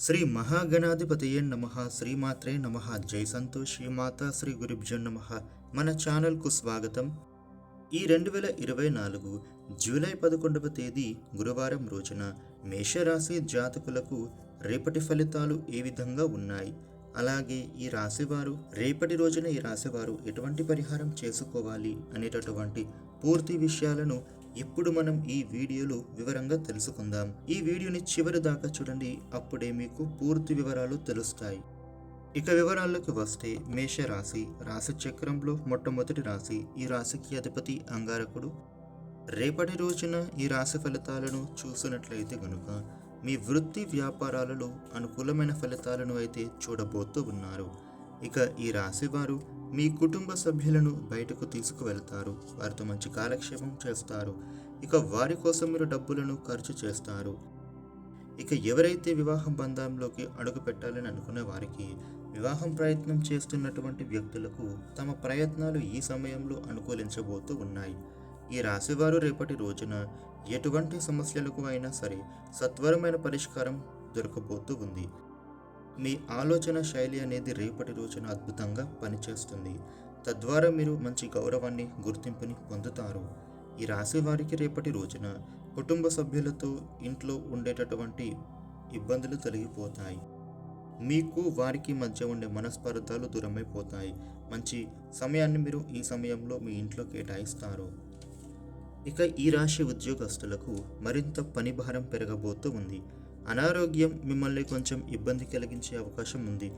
శ్రీ మహాగణాధిపతయే నమ శ్రీమాత్రే నమ జై సంతోషి మాత శ్రీ గురుభ్యో నమ. మన ఛానల్కు స్వాగతం. ఈ రెండు వేల ఇరవై నాలుగు జూలై పదకొండవ తేదీ గురువారం రోజున మేషరాశి జాతకులకు రేపటి ఫలితాలు ఏ విధంగా ఉన్నాయి? అలాగే ఈ రాశివారు రేపటి రోజున ఈ రాశివారు ఎటువంటి పరిహారం చేసుకోవాలి అనేటటువంటి పూర్తి విషయాలను ఇప్పుడు మనం ఈ వీడియోలో వివరంగా తెలుసుకుందాం. ఈ వీడియోని చివరి దాకా చూడండి అప్పుడే మీకు పూర్తి వివరాలు తెలుస్తాయి. ఇక వివరాల్లోకి వస్తే మేషరాశి రాశి చక్రంలో మొట్టమొదటి రాశి. ఈ రాశికి అధిపతి అంగారకుడు. రేపటి రోజున ఈ రాశి ఫలితాలను చూసినట్లయితే గనుక మీ వృత్తి వ్యాపారాలలో అనుకూలమైన ఫలితాలను అయితే చూడబోతూ ఉన్నారు. ఇక ఈ రాశి వారు మీ కుటుంబ సభ్యులను బయటకు తీసుకువెళ్తారు. వారితో మంచి కాలక్షేపం చేస్తారు. ఇక వారి కోసం మీరు డబ్బులను ఖర్చు చేస్తారు. ఇక ఎవరైతే వివాహం బంధంలోకి అడుగు పెట్టాలని అనుకునే వారికి వివాహం ప్రయత్నం చేస్తున్నటువంటి వ్యక్తులకు తమ ప్రయత్నాలు ఈ సమయంలో అనుకూలించబోతూ ఉన్నాయి. ఈ రాశివారు రేపటి రోజున ఎటువంటి సమస్యలకు అయినా సరే సత్వరమైన పరిష్కారం దొరకబోతూ ఉంది. మీ ఆలోచన శైలి అనేది రేపటి రోజున అద్భుతంగా పనిచేస్తుంది. తద్వారా మీరు మంచి గౌరవాన్ని గుర్తింపుని పొందుతారు. ఈ రాశి వారికి రేపటి రోజున కుటుంబ సభ్యులతో ఇంట్లో ఉండేటటువంటి ఇబ్బందులు తొలగిపోతాయి. మీకు వారికి మధ్య ఉండే మనస్పర్ధాలు దూరమైపోతాయి. మంచి సమయాన్ని మీరు ఈ సమయంలో మీ ఇంట్లో కేటాయిస్తారు. ఇక ఈ రాశి ఉద్యోగస్తులకు మరింత పని భారం పెరగబోతూ ఉంది. అనారోగ్యం మిమ్మల్ని కొంచెం ఇబ్బంది కలిగించే అవకాశం ఉంది.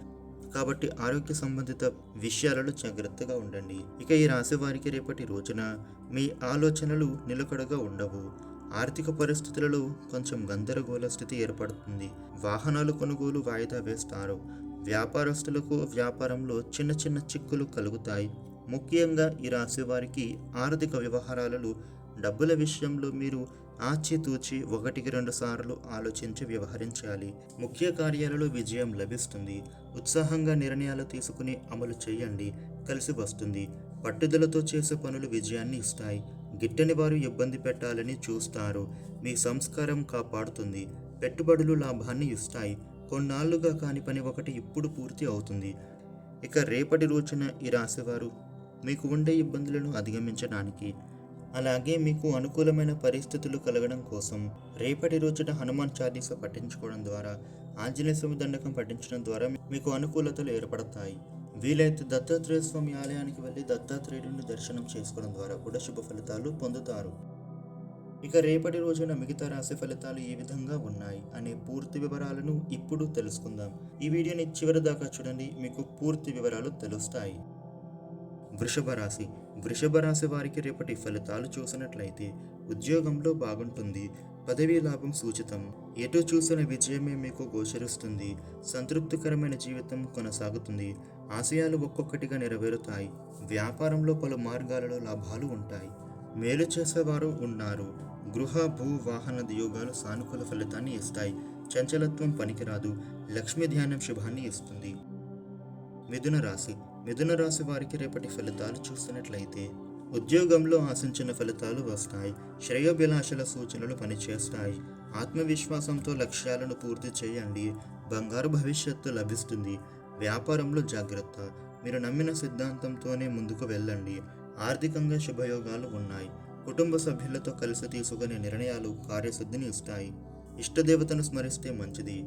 కాబట్టి ఆరోగ్య సంబంధిత విషయాలలో జాగ్రత్తగా ఉండండి. ఇక ఈ రాశి వారికి రేపటి రోజున మీ ఆలోచనలు నిలకడగా ఉండవు. ఆర్థిక పరిస్థితులలో కొంచెం గందరగోళ స్థితి ఏర్పడుతుంది. వాహనాలు కొనుగోలు వాయిదా వేస్తారు. వ్యాపారస్తులకు వ్యాపారంలో చిన్న చిన్న చిక్కులు కలుగుతాయి. ముఖ్యంగా ఈ రాశి వారికి ఆర్థిక వ్యవహారాలలో డబ్బుల విషయంలో మీరు ఆచితూచి ఒకటికి రెండు సార్లు ఆలోచించి వ్యవహరించాలి. ముఖ్య కార్యాలలో విజయం లభిస్తుంది. ఉత్సాహంగా నిర్ణయాలు తీసుకుని అమలు చేయండి. కలిసి వస్తుంది. పట్టుదలతో చేసే పనులు విజయాన్ని ఇస్తాయి. గిట్టని వారు ఇబ్బంది పెట్టాలని చూస్తారు. మీ సంస్కారం కాపాడుతుంది. పెట్టుబడులు లాభాన్ని ఇస్తాయి. కొన్నాళ్ళుగా కాని పని ఒకటి ఇప్పుడు పూర్తి అవుతుంది. ఇక రేపటి రోజున ఈ రాశివారు మీకు ఉండే ఇబ్బందులను అధిగమించడానికి అలాగే మీకు అనుకూలమైన పరిస్థితులు కలగడం కోసం రేపటి రోజున హనుమాన్ చాలీస పఠించుకోవడం ద్వారా ఆంజనేయ స్వామి దండకం పఠించడం ద్వారా మీకు అనుకూలతలు ఏర్పడతాయి. వీలైతే దత్తాత్రేయ స్వామి ఆలయానికి వెళ్ళి దత్తాత్రేయుడిని దర్శనం చేసుకోవడం ద్వారా కూడా శుభ ఫలితాలు పొందుతారు. ఇక రేపటి రోజున మిగతా రాశి ఫలితాలు ఏ విధంగా ఉన్నాయి అనే పూర్తి వివరాలను ఇప్పుడు తెలుసుకుందాం. ఈ వీడియోని చివరి దాకా చూడండి మీకు పూర్తి వివరాలు తెలుస్తాయి. వృషభ రాశి వృషభ రాశి వారికి రేపటి ఫలితాలు చూసినట్లయితే ఉద్యోగంలో బాగుంటుంది. పదవీ లాభం సూచితం. ఎటు చూసిన విజయమే మీకు గోచరిస్తుంది. సంతృప్తికరమైన జీవితం కొనసాగుతుంది. ఆశయాలు ఒక్కొక్కటిగా నెరవేరుతాయి. వ్యాపారంలో పలు మార్గాలలో లాభాలు ఉంటాయి. మేలు చేసేవారు ఉన్నారు. గృహ భూ వాహన యోగాలు సానుకూల ఫలితాన్ని ఇస్తాయి. చంచలత్వం పనికిరాదు. లక్ష్మీ ధ్యానం శుభాన్ని ఇస్తుంది. మిథున రాశి. మిథున రాశి వారికి రేపటి ఫలితాలు చూసినట్లయితే ఉద్యోగంలో ఆశించిన ఫలితాలు వస్తాయి. శ్రేయోభిలాషల సూచనలు పనిచేస్తాయి. ఆత్మవిశ్వాసంతో లక్ష్యాలను పూర్తి చేయండి. బంగారు భవిష్యత్తు లభిస్తుంది. వ్యాపారంలో జాగ్రత్త. మీరు నమ్మిన సిద్ధాంతంతోనే ముందుకు వెళ్ళండి. ఆర్థికంగా శుభయోగాలు ఉన్నాయి. కుటుంబ సభ్యులతో కలిసి తీసుకునే నిర్ణయాలు కార్యసిద్ధిని ఇస్తాయి. ఇష్టదేవతను స్మరిస్తే మంచిది.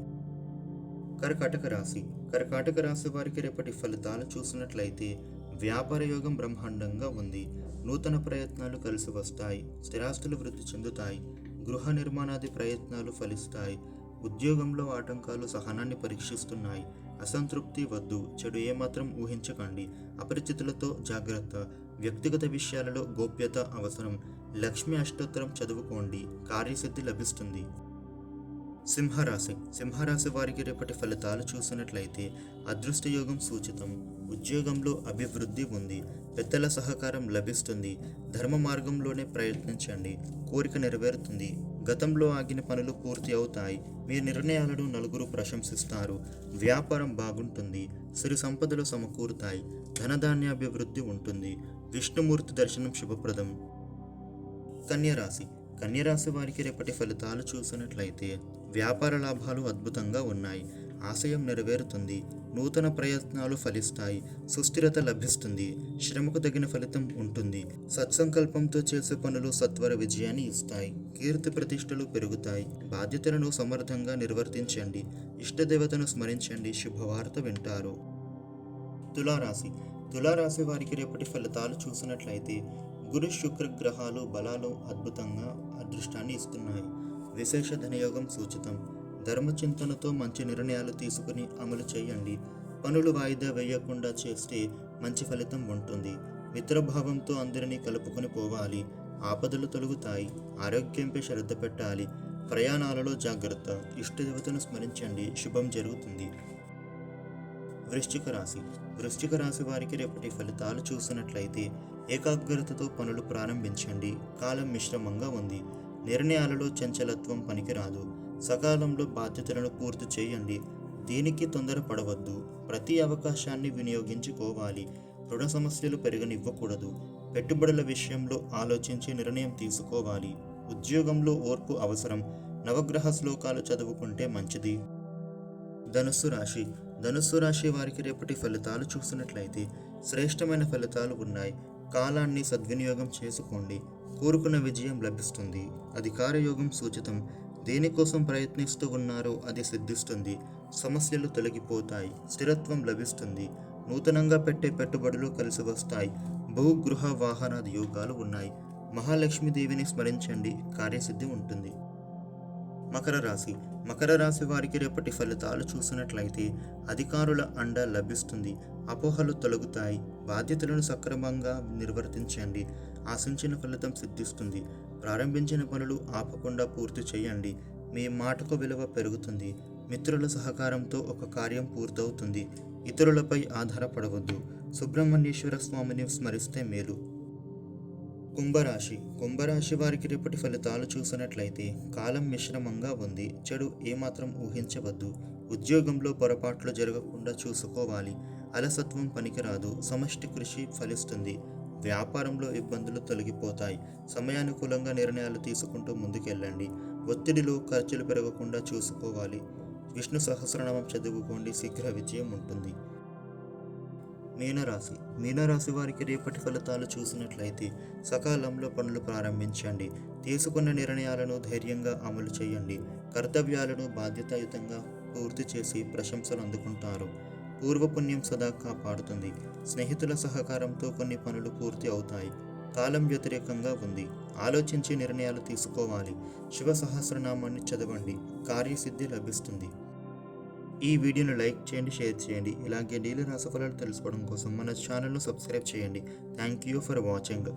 కర్కాటక రాశి. కర్కాటక రాశి వారికి రేపటి ఫలితాలు చూసినట్లయితే వ్యాపార యోగం బ్రహ్మాండంగా ఉంది. నూతన ప్రయత్నాలు కలిసి వస్తాయి. స్థిరాస్తులు వృద్ధి చెందుతాయి. గృహ నిర్మాణాది ప్రయత్నాలు ఫలిస్తాయి. ఉద్యోగంలో ఆటంకాలు సహనాన్ని పరీక్షిస్తున్నాయి. అసంతృప్తి వద్దు. చెడు ఏమాత్రం ఊహించకండి. అపరిచితులతో జాగ్రత్త. వ్యక్తిగత విషయాలలో గోప్యత అవసరం. లక్ష్మీ అష్టోత్తరం చదువుకోండి. కార్యసిద్ధి లభిస్తుంది. సింహరాశి. సింహరాశి వారికి రేపటి ఫలితాలు చూసినట్లయితే అదృష్ట యోగం సూచితం. ఉద్యోగంలో అభివృద్ధి ఉంది. పెద్దల సహకారం లభిస్తుంది. ధర్మ మార్గంలోనే ప్రయత్నించండి. కోరిక నెరవేరుతుంది. గతంలో ఆగిన పనులు పూర్తి అవుతాయి. మీ నిర్ణయాలను నలుగురు ప్రశంసిస్తారు. వ్యాపారం బాగుంటుంది. సిరి సంపదలు సమకూరుతాయి. ధనధాన్యాభివృద్ధి ఉంటుంది. విష్ణుమూర్తి దర్శనం శుభప్రదం. కన్యరాశి కన్యరాశి వారికి రేపటి ఫలితాలు చూసినట్లయితే వ్యాపార లాభాలు అద్భుతంగా ఉన్నాయి. ఆశయం నెరవేరుతుంది. నూతన ప్రయత్నాలు ఫలిస్తాయి. సుస్థిరత లభిస్తుంది. శ్రమకు తగిన ఫలితం ఉంటుంది. సత్సంకల్పంతో చేసే పనులు సత్వర విజయాన్ని ఇస్తాయి. కీర్తి ప్రతిష్టలు పెరుగుతాయి. బాధ్యతలను సమర్థంగా నిర్వర్తించండి. ఇష్టదేవతను స్మరించండి. శుభవార్త వింటారు. తులారాశి. తులారాశి వారికి రేపటి ఫలితాలు చూసినట్లయితే గురు శుక్ర గ్రహాలు బలాలు అద్భుతంగా అదృష్టాన్ని ఇస్తున్నాయి. విశేష ధనయోగం సూచితం. ధర్మచింతనతో మంచి నిర్ణయాలు తీసుకుని అమలు చేయండి. పనులు వాయిదా వేయకుండా చేస్తే మంచి ఫలితం ఉంటుంది. మిత్రభావంతో అందరినీ కలుపుకొని పోవాలి. ఆపదలు తొలగుతాయి. ఆరోగ్యంపై శ్రద్ధ పెట్టాలి. ప్రయాణాలలో జాగ్రత్త. ఇష్టదేవతను స్మరించండి. శుభం జరుగుతుంది. వృశ్చిక రాశి. వృశ్చిక రాశి వారికి రేపటి ఫలితాలు చూసినట్లయితే ఏకాగ్రతతో పనులు ప్రారంభించండి. కాలం మిశ్రమంగా ఉంది. నిర్ణయాలలో చంచలత్వం పనికిరాదు. సకాలంలో బాధ్యతలను పూర్తి చేయండి. దీనికి తొందరపడవద్దు. ప్రతి అవకాశాన్ని వినియోగించుకోవాలి. రుణ సమస్యలు పెరగనివ్వకూడదు. పెట్టుబడుల విషయంలో ఆలోచించి నిర్ణయం తీసుకోవాలి. ఉద్యోగంలో ఓర్పు అవసరం. నవగ్రహ శ్లోకాలు చదువుకుంటే మంచిది. ధనుస్సు రాశి. ధనుస్సు రాశి వారికి రేపటి ఫలితాలు చూసినట్లయితే శ్రేష్టమైన ఫలితాలు ఉన్నాయి. కాలాన్ని సద్వినియోగం చేసుకోండి. కోరుకున్న విజయం లభిస్తుంది. అధికార యోగం సూచితం. దేనికోసం ప్రయత్నిస్తూ ఉన్నారో అది సిద్ధిస్తుంది. సమస్యలు తొలగిపోతాయి. స్థిరత్వం లభిస్తుంది. నూతనంగా పెట్టే పెట్టుబడులు కలిసి వస్తాయి. భూగృహ వాహనాది యోగాలు ఉన్నాయి. మహాలక్ష్మీదేవిని స్మరించండి. కార్యసిద్ధి ఉంటుంది. మకర రాశి. మకర రాశి వారికి రేపటి ఫలితాలు చూసినట్లయితే అధికారుల అండ లభిస్తుంది. అపోహలు తొలగుతాయి. బాధ్యతలను సక్రమంగా నిర్వర్తించండి. ఆశించిన ఫలితం సిద్ధిస్తుంది. ప్రారంభించిన పనులు ఆపకుండా పూర్తి చేయండి. మీ మాటకు విలువ పెరుగుతుంది. మిత్రుల సహకారంతో ఒక కార్యం పూర్తవుతుంది. ఇతరులపై ఆధారపడవద్దు. సుబ్రహ్మణ్యేశ్వర స్వామిని స్మరిస్తే మేలు. కుంభరాశి. కుంభరాశి వారికి రేపటి ఫలితాలు చూసినట్లయితే కాలం మిశ్రమంగా ఉంది. చెడు ఏమాత్రం ఊహించవద్దు. ఉద్యోగంలో పొరపాట్లు జరగకుండా చూసుకోవాలి. అలసత్వం పనికిరాదు. సమష్టి కృషి ఫలిస్తుంది. వ్యాపారంలో ఇబ్బందులు తొలగిపోతాయి. సమయానుకూలంగా నిర్ణయాలు తీసుకుంటూ ముందుకెళ్ళండి. ఒత్తిడిలో ఖర్చులు పెరగకుండా చూసుకోవాలి. విష్ణు సహస్రనామం చదువుకోండి. శీఘ్ర విజయం ఉంటుంది. మీనరాశి. మీనరాశి వారికి రేపటి ఫలితాలు చూసినట్లయితే సకాలంలో పనులు ప్రారంభించండి. తీసుకున్న నిర్ణయాలను ధైర్యంగా అమలు చేయండి. కర్తవ్యాలను బాధ్యతాయుతంగా పూర్తి చేసి ప్రశంసలు అందుకుంటారు. పూర్వపుణ్యం సదా కాపాడుతుంది. స్నేహితుల సహకారంతో కొన్ని పనులు పూర్తి అవుతాయి. కాలం వ్యతిరేకంగా ఉంది. ఆలోచించి నిర్ణయాలు తీసుకోవాలి. శివ సహస్రనామాన్ని చదవండి. కార్యసిద్ధి లభిస్తుంది. ఈ వీడియోను లైక్ చేయండి షేర్ చేయండి. ఇలాగే డైలీ రాసఫలాలు తెలుసుకోవడం కోసం మన ఛానల్ను సబ్స్క్రైబ్ చేయండి. Thank you for watching.